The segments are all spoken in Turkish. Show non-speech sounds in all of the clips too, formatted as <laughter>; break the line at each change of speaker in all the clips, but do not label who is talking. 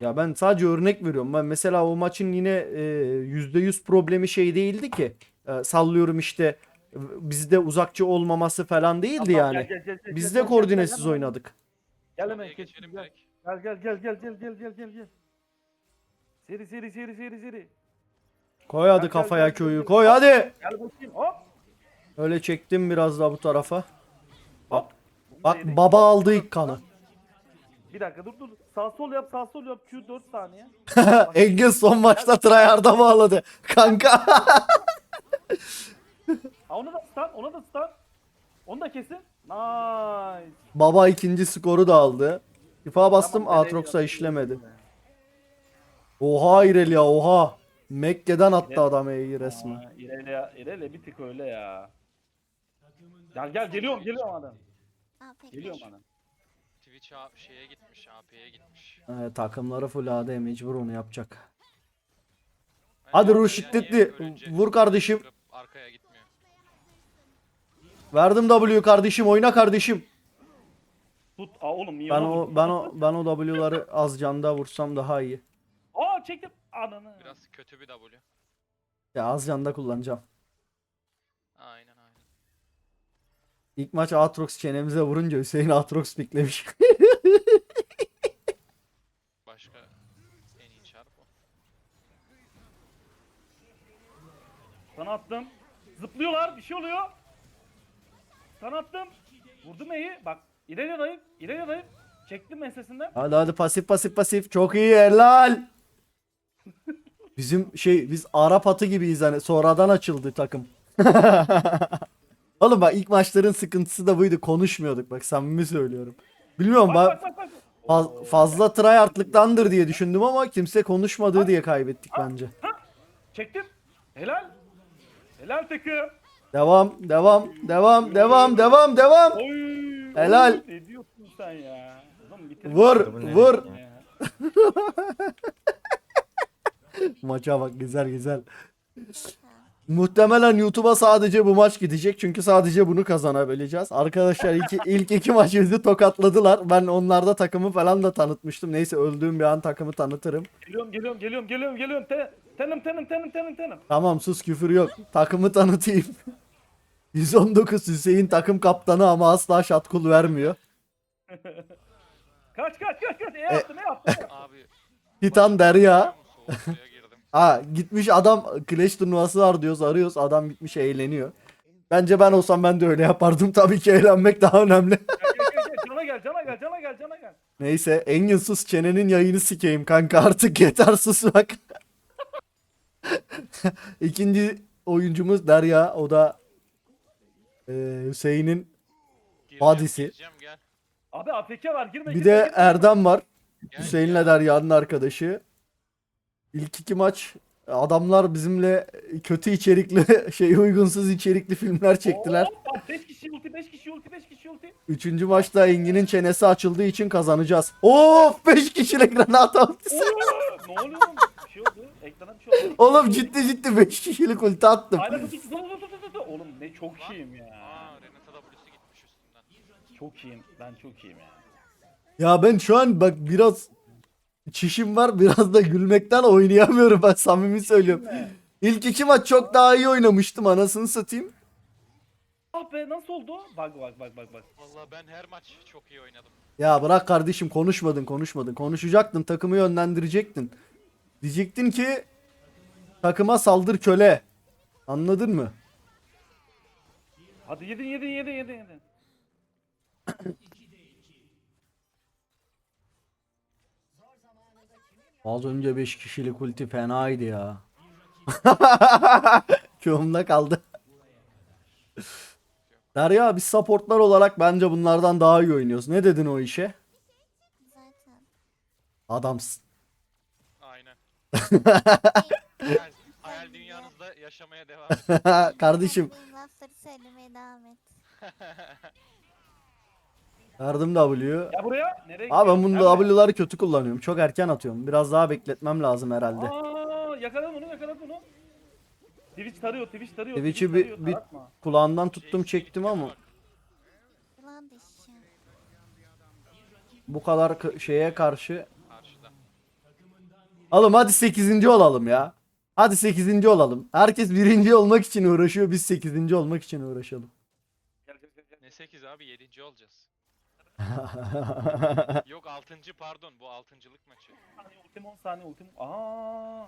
Ya ben sadece örnek veriyorum. Ben mesela o maçın yine e, %100 problemi şey değildi ki. E, sallıyorum işte bizde uzakçı olmaması falan değildi
Tamam,
yani.
gel, gel, gel, gel,
Biz
gel,
de
gel, gel,
koordinesiz
gel,
oynadık.
Gel hemen
Oraya
geç.
geçelim
Gel
direkt.
gel gel gel gel gel gel gel gel gel. Seri seri seri seri seri.
Koy hadi
Gel, gel,
kafaya
gel,
köyü.
gel.
Koy hadi.
Gel bakayım hop.
Öyle çektim biraz daha bu tarafa. Bak,
Bunu
bak
yedik.
baba aldı ilk kanı.
Bir dakika dur dur. Sağ sol yap sağ sol yap. Q 4 saniye. <laughs>
Engin son maçta tryhard'a bağladı. Kanka.
Ha onu da stun ona da stun. Onu da kesin. Nice.
baba ikinci skoru da aldı. İfa bastım
Tamam,
Aatrox'a işlemedi. Oha İrel ya oha. Mekke'den attı adam E'yi resmen.
Aa, İrele, ya- İrele bir tık öyle ya. Gel gel geliyorum geliyorum adam.
Aa.
Geliyorum adam.
Twitch A- şeye gitmiş, AP'ye gitmiş.
Evet, takımları full AD mecbur onu yapacak.
Yani
Hadi Ruh şiddetli. Vur kardeşim.
Arkaya gitmiyor.
Verdim W kardeşim oyna kardeşim.
Tut. Aa oğlum niye
Ben
oldu?
o ben o ben o W'ları az canda vursam daha iyi.
Aa çektim. Ananı.
Biraz kötü bir W.
Ya az canda kullanacağım.
Aynen.
İlk maç Aatrox çenemize vurunca Hüseyin Aatrox piklemiş.
Başka en iyi çarp o.
Sana attım. Zıplıyorlar. Bir şey oluyor. Sana attım. Vurdum E'yi. Bak. İleri dayım. İleri dayım. Çektim ensesinden.
hadi hadi pasif pasif pasif. Çok iyi helal. <laughs> Bizim şey biz Arap atı gibiyiz hani sonradan açıldı takım. <laughs> Oğlum bak ilk maçların sıkıntısı da buydu. Konuşmuyorduk bak samimi söylüyorum. Bilmiyorum
Bak bak bak. bak.
faz- fazla tryhardlıktandır diye düşündüm ama kimse konuşmadığı diye kaybettik bence.
Çektim. Helal. Helal takım.
Devam, devam, devam, devam, devam, devam.
Oy.
Helal.
oy, Ne diyorsun sen ya? Oğlum bitir.
Vur, vur. <laughs> Maça bak güzel güzel. Muhtemelen YouTube'a sadece bu maç gidecek çünkü sadece bunu kazanabileceğiz. Arkadaşlar ilk, ilk iki maç bizi tokatladılar. Ben onlarda takımı falan da tanıtmıştım. Neyse öldüğüm bir an takımı tanıtırım.
Geliyorum geliyorum geliyorum geliyorum geliyorum. Te, tenim tenim tenim tenim tenim.
Tamam sus küfür yok. Takımı tanıtayım. <laughs> 119 Hüseyin takım kaptanı ama asla şatkul vermiyor. <laughs>
Kaç kaç kaç kaç. E yaptım e yaptım.
Abi
Titan Derya. Ha gitmiş adam Clash turnuvası var diyoruz arıyoruz adam gitmiş eğleniyor. Bence ben olsam ben de öyle yapardım. <laughs> Tabii ki eğlenmek daha önemli.
Gel gel gel. Cana gel cana gel cana gel cana gel.
Neyse Engin sus çenenin yayını sikeyim kanka artık <laughs> yeter sus bak. <laughs> İkinci oyuncumuz Derya o da e, Hüseyin'in
Gireceğim,
Hadisi.
gireceğim, gel.
Abi APK var girme
bir
girme,
de
girme.
Erdem var.
Gel,
Hüseyin'le. Derya'nın arkadaşı. İlk iki maç adamlar bizimle kötü içerikli <laughs> şey uygunsuz içerikli filmler çektiler.
Oo, bak 5 kişi ulti 5 kişi ulti 5 kişi ulti.
Üçüncü maçta Engin'in çenesi açıldığı için kazanacağız. Of 5 kişilik granat ultisi.
Ne oluyor oğlum? Bir şey oldu. Ekrana bir şey oldu.
Oğlum ciddi ciddi 5 kişilik ulti attım.
Aynen tut tut. Oğlum ne çok iyiyim ya.
Aa Renata gitmiş üstünden.
Çok iyiyim. Ben çok iyiyim ya.
Ya ben şu an bak biraz çişim var biraz da gülmekten oynayamıyorum ben samimi söylüyorum. İlk iki maç çok daha iyi oynamıştım anasını satayım.
Ah be nasıl oldu? Bak bak bak bak bak.
Vallahi ben her maç çok iyi oynadım.
Ya bırak kardeşim konuşmadın konuşmadın. Konuşacaktın takımı yönlendirecektin. Diyecektin ki takıma saldır köle. Anladın mı?
Hadi yedin yedin yedin yedin yedin. <coughs>
Az önce 5 kişilik ulti fenaydı ya. <laughs> Çoğumda kaldı. Derya biz supportlar olarak bence bunlardan daha iyi oynuyoruz. Ne dedin o işe?
Zaten.
Adamsın.
Aynen. <laughs> hayal, hayal dünyanızda yaşamaya devam <laughs> edin.
Kardeşim
lafları söylemeye devam et.
Verdim W.
Ya buraya nereye
Abi ben
gidiyorsun?
bunu
Nerede?
W'ları kötü kullanıyorum. Çok erken atıyorum. Biraz daha bekletmem lazım herhalde.
Aa yakala bunu yakala bunu. Twitch tarıyor Twitch tarıyor.
Twitch'i bir-
tarıyor,
bir-
taratma.
Kulağından tuttum çektim ama
Yılan dişi.
bu kadar k- şeye karşı
Karşıda.
Oğlum hadi 8. olalım ya. Hadi 8. olalım. Herkes birinci olmak için uğraşıyor. Biz 8. olmak için uğraşalım.
Gel gel gel. gel.
Ne 8 abi 7. olacağız. <laughs> Yok 6. pardon bu 6.lık maçı.
Saniye, ultim 10 saniye ultim. Aa.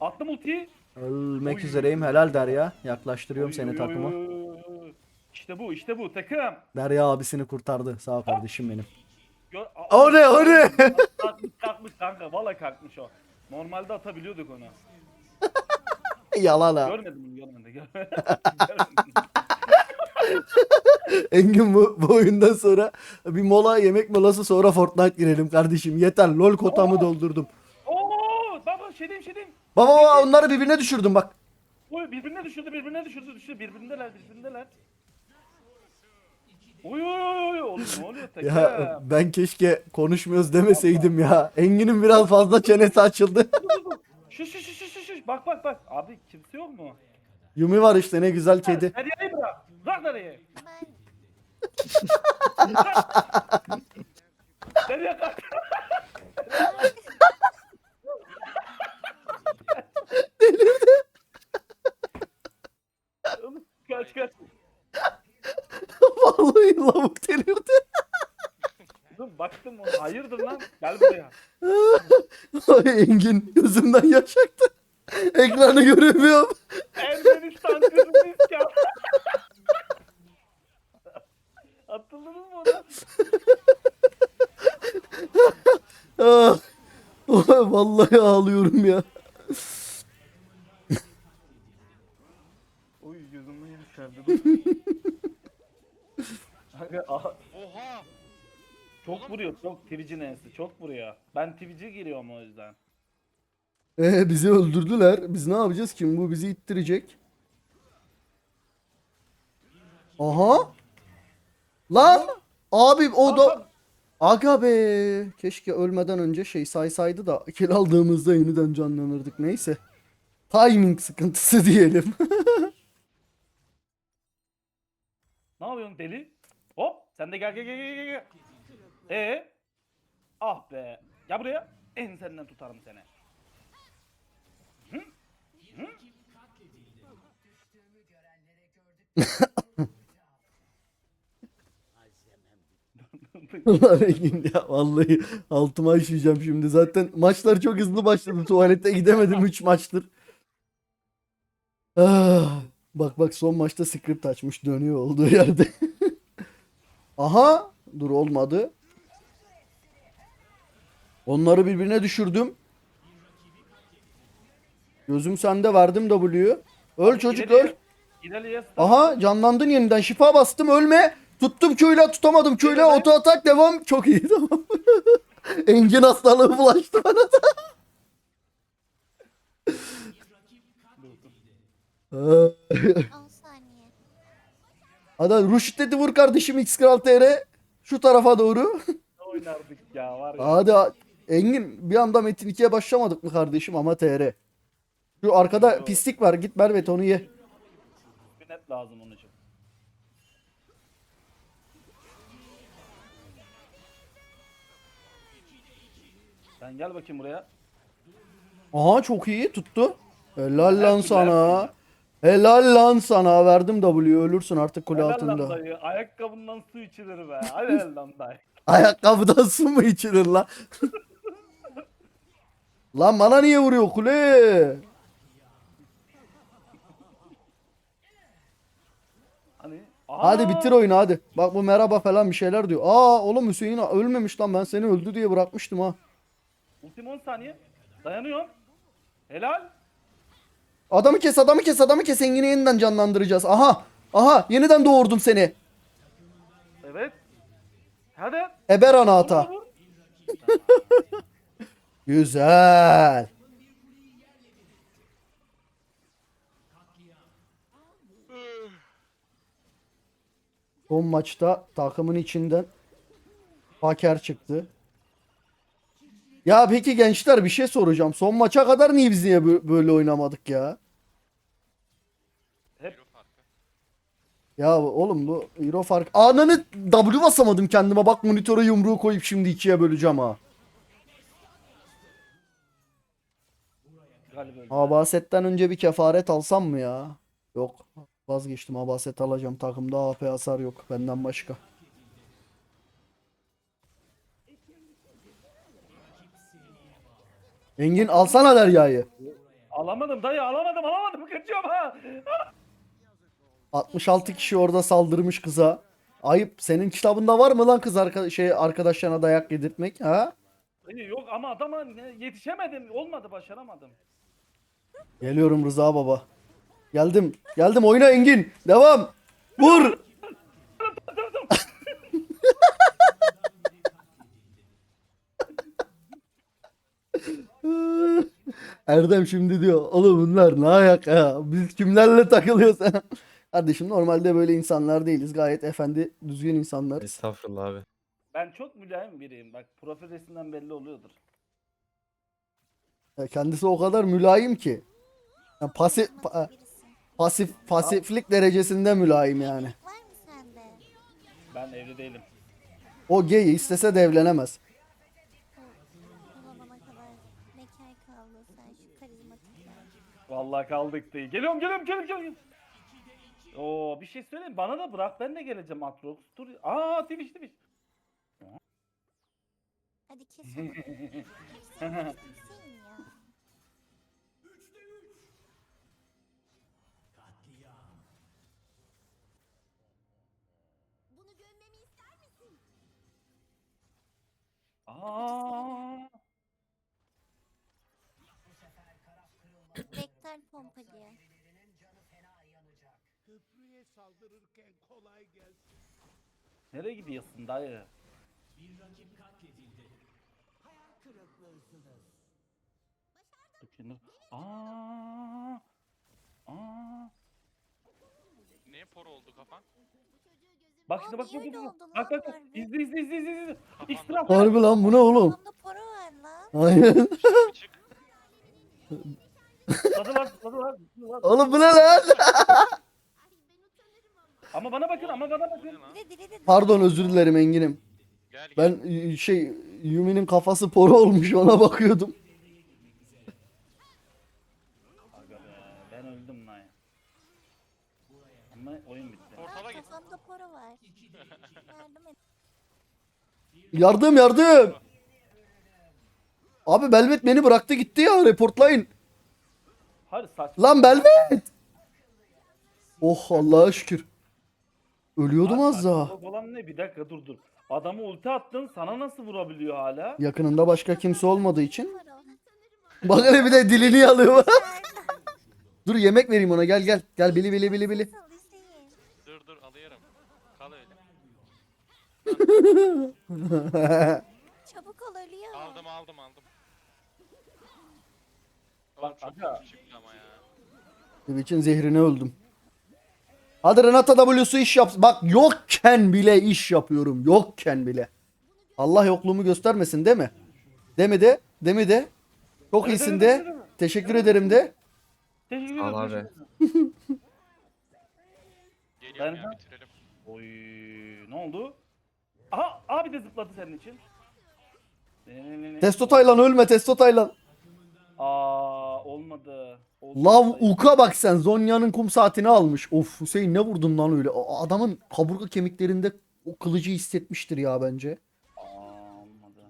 Attım ultiyi.
Ölmek
Oy.
üzereyim. Helal Derya. Yaklaştırıyorum
Oy,
seni
oy,
takıma.
oy, oy, oy. İşte bu işte bu takım.
Derya abisini kurtardı. Sağ ol kardeşim benim.
Gör,
O ne o ne?
kalkmış kalkmış kanka valla kalkmış o. Normalde atabiliyorduk onu. <laughs>
Yalan ha.
Görmedim mi görmedim. Görmedim. <laughs> <laughs>
Engin bu, bu oyundan sonra bir mola yemek molası sonra Fortnite girelim kardeşim. Yeter lol kotamı
Oo.
doldurdum.
Oo baba şey diyeyim şey diyeyim.
Baba baba onları birbirine düşürdüm bak.
Oy birbirine düşürdü birbirine düşürdü düşürdü birbirindeler birbirindeler. Oy oy oy oy oğlum ne oluyor takım? <laughs>
Ya ben keşke konuşmuyoruz demeseydim ya. Engin'in biraz fazla çenesi açıldı. <laughs>
Şu şu şu şu şu şu bak bak bak. Abi kimse yok mu?
Yumi var işte ne güzel kedi.
Derya'yı bırak. Bırak.
Ben
Derya kalk. Oğlum, Kaç kaç.
Vallahi lavuk delirdi.
Dur baktım ona. Hayırdır lan? Gel buraya.
Ay Engin gözümden yaş aktı. Ekranı göremiyorum.
Ermenistan kızındayız ya. Atıldınız mı ona?
Ah. <laughs> Vallahi ağlıyorum ya.
Oy gözümden yaşardı. <laughs> aha,
Oha!
çok vuruyor çok Twitch'in ensi çok vuruyor. Ben Twitch'e giriyorum o yüzden.
Ee, bizi öldürdüler. Biz ne yapacağız ki? Bu bizi ittirecek. Aha. Lan. Abi o da... Aga be. Keşke ölmeden önce şey saysaydı da kill aldığımızda yeniden canlanırdık. Neyse. Timing sıkıntısı <laughs> diyelim.
Ne yapıyorsun deli? Hop sen de gel gel gel gel gel. gel. Ee? Ah be. Gel buraya. Ensenden tutarım seni. Hı? Hı? <laughs>
Engin ya vallahi altıma işeyeceğim şimdi. Zaten maçlar çok hızlı başladı. Tuvalete gidemedim 3 maçtır. Ah, bak bak son maçta script açmış dönüyor olduğu yerde. <laughs> Aha dur olmadı. Onları birbirine düşürdüm. Gözüm sende verdim W'yu. Öl çocuk öl.
İleriye-.
Aha canlandın yeniden. Şifa bastım ölme. Tuttum köyle tutamadım. Köyle
Evet.
oto atak devam. Çok iyi <laughs> tamam. Engin hastalığı bulaştı bana da. Aa,
10 saniye.
Hadi Ruş dedi vur kardeşim X Kral TR. Şu tarafa doğru. <laughs>
Oynardık ya var ya.
Hadi Engin bir anda Metin 2'ye başlamadık mı kardeşim ama TR. Şu arkada pislik var git Mervet onu ye.
Bir net lazım onun için. Sen gel bakayım buraya.
Aha çok iyi tuttu. Helal lan sana. Helal lan sana. Verdim W ölürsün artık kule
Helal
altında.
lan dayı. Ayakkabından su içilir be. Helal lan dayı. <laughs>
Ayakkabıdan su mu içilir lan? <laughs> lan bana niye vuruyor kule?
Hani?
Hadi bitir oyunu hadi. Bak bu merhaba falan bir şeyler diyor. Aa oğlum Hüseyin ölmemiş lan ben seni öldü diye bırakmıştım ha.
Ultim 10 saniye. Dayanıyorum. Helal.
Adamı kes adamı kes adamı kes Engin'i yeniden canlandıracağız. Aha aha yeniden doğurdum seni.
Evet. Hadi.
Eber ana
Vur,
ata.
vur. <laughs>
Güzel. Son maçta takımın içinden Haker çıktı. Ya peki gençler bir şey soracağım. Son maça kadar niye biz niye bö- böyle oynamadık ya?
Farkı.
Ya oğlum bu Hero fark. Ananı W basamadım kendime. Bak monitöre yumruğu koyup şimdi ikiye böleceğim ha.
galiba.
Abaset'ten önce bir kefaret alsam mı ya? Yok. Vazgeçtim. Abaset alacağım. Takımda AP hasar yok. Benden başka. Engin alsana Derya'yı.
Alamadım dayı alamadım alamadım kaçıyorum ha.
66 kişi orada saldırmış kıza. Ayıp. Senin kitabında var mı lan kız arka şey arkadaşlarına dayak yedirtmek ha?
Dayı yok ama adama yetişemedim olmadı başaramadım.
Geliyorum Rıza baba. Geldim. Geldim oyna Engin. Devam. Vur. Erdem şimdi diyor. Oğlum bunlar ne ayak ya? Biz kimlerle takılıyoruz? <laughs> Kardeşim normalde böyle insanlar değiliz. Gayet efendi, düzgün insanlarız.
Estağfurullah abi.
Ben çok mülayim biriyim bak profil resimden belli oluyordur.
Ya Kendisi o kadar mülayim ki. Yani pasif pa- pasif pasiflik derecesinde mülayim yani.
Var mı sende?
Ben evli değilim.
O gay istese de evlenemez.
O zamana kadar bekar kaldı sen şu karizmatikler.
Vallahi kaldık dayı. Geliyorum geliyorum geliyorum geliyorum. Oo bir şey söyleyeyim bana da bırak ben de geleceğim Atrox. Dur. Aa Twitch Twitch.
Hadi kes onu. <laughs>
Nereye gidiyorsun dayı? Bakayım. Aa. Aa.
Niye por oldu kafan?
Bak
Aa,
şimdi bak bak
öyle
bak. Bak bak bak.
harbi?
İzle izle izle izle izle. İstiraf.
Harbi lan bu ne oğlum?
Onda para var lan.
Aynen.
Çık çık.
Tadı var tadı var.
Oğlum bu ne lan? <laughs>
Ama bana bakın ama bana bakın.
Ne lan?
Dile dile dile.
Pardon özür dilerim Engin'im.
Gel gel.
Ben e, şey Yumi'nin kafası poru olmuş ona bakıyordum.
Aga be ben öldüm lan. Ama oyun bitti.
Portala
Aa,
git.
kafamda para var. Yardım et.
Yardım yardım. Abi Belvet beni bıraktı gitti ya reportlayın.
Hayır saçma.
Lan Belvet. Oh Allah'a şükür. Ölüyordum az daha.
Olan ne? Bir dakika dur dur. Adamı ulti attın sana nasıl vurabiliyor hala?
Yakınında başka kimse olmadığı için. Bak hele bir de dilini yalıyor.
Nerede? <laughs>
Dur yemek vereyim ona gel gel. Gel bili bili bili bili.
Dur dur alıyorum. Kal öyle. <laughs>
Çabuk ol ölüyor.
Aldım aldım aldım.
Bak,
Oğlum çok
aga.
çıktı ama ya.
Twitch'in zehrine öldüm. Hadi Renata W'su iş yap. Bak yokken bile iş yapıyorum. Yokken bile. Allah yokluğumu göstermesin değil mi? Değil mi de? Değil mi de? Çok iyisin de. Teşekkür ederim de.
Teşekkür
Al
ederim.
abi.
Geliyorum
Ben-
ya bitirelim.
Oy ne oldu? Aha abi de zıpladı senin için. Ne, ne, ne, ne?
Testo Taylan ölme Testo Taylan.
Aa olmadı. Olmadı
Lav. Uka bak sen Zonya'nın kum saatini almış. Of Hüseyin ne vurdun lan öyle. O adamın kaburga kemiklerinde o kılıcı hissetmiştir ya bence.
Aa olmadı.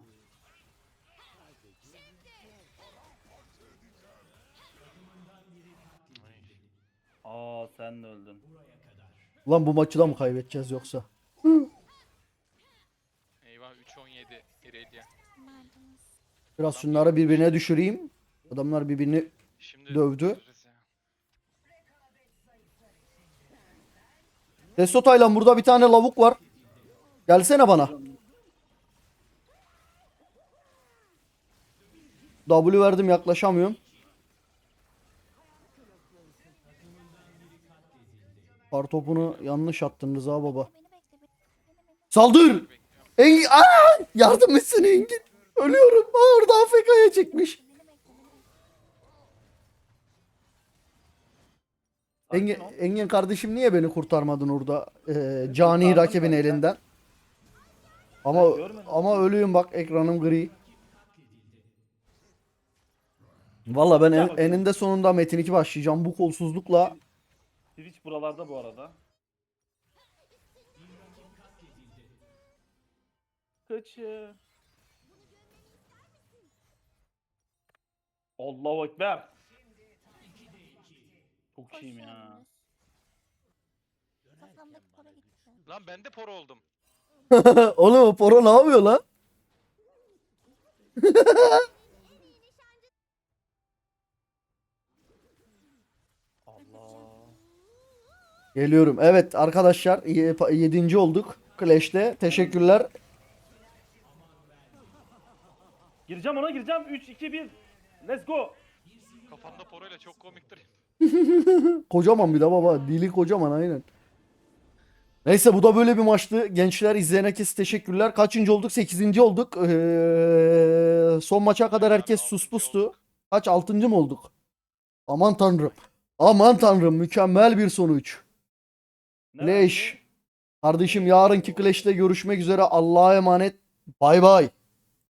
Aa sen de öldün.
Lan bu maçı da mı kaybedeceğiz yoksa?
Eyvah 3-17 İrelia.
Mardin'iz.
Biraz şunları birbirine düşüreyim. Adamlar birbirini
Şimdi
Dövdü.
bitiririz ya.
Burada bir tane lavuk var. Gelsene bana. W verdim yaklaşamıyorum. Kartopunu yanlış attın Rıza baba. Saldır! Engin, Aa! Yardım etsin Engin. Ölüyorum. Aa, orada AFK'ya çekmiş.
Beni bekle. Beni bekle.
Sakin
Engin. Engin kardeşim niye beni kurtarmadın orada e, cani
kurtardım
rakibin elinden? Ama ama ölüyüm bak ekranım gri. Valla ben en, eninde sonunda Metin 2 başlayacağım. Bu kolsuzlukla
Twitch buralarda bu arada. Kaçı. Allahu Ekber. Çok iyiyim ya.
Koşuyorsunuz. Kafamdaki para gitti.
Lan ben de por oldum. <laughs>
Oğlum o Poro ne yapıyor lan? <laughs>
Allah.
Geliyorum. Evet arkadaşlar 7. olduk Clash'te. Teşekkürler.
Gireceğim ona gireceğim. 3 2 1. Let's go.
Kafamda poroyla çok komiktir. <laughs>
Kocaman bir de baba. Dili kocaman aynen. Neyse bu da böyle bir maçtı. Gençler izleyen herkese teşekkürler. Kaçıncı olduk? 8. olduk. Ee, son maça kadar herkes
Altıncı
suspustu. Kaç? 6. mı olduk? Aman tanrım. Aman tanrım mükemmel bir sonuç. Clash. Kardeşim yarınki Clash'te görüşmek üzere. Allah'a emanet. Bay bay.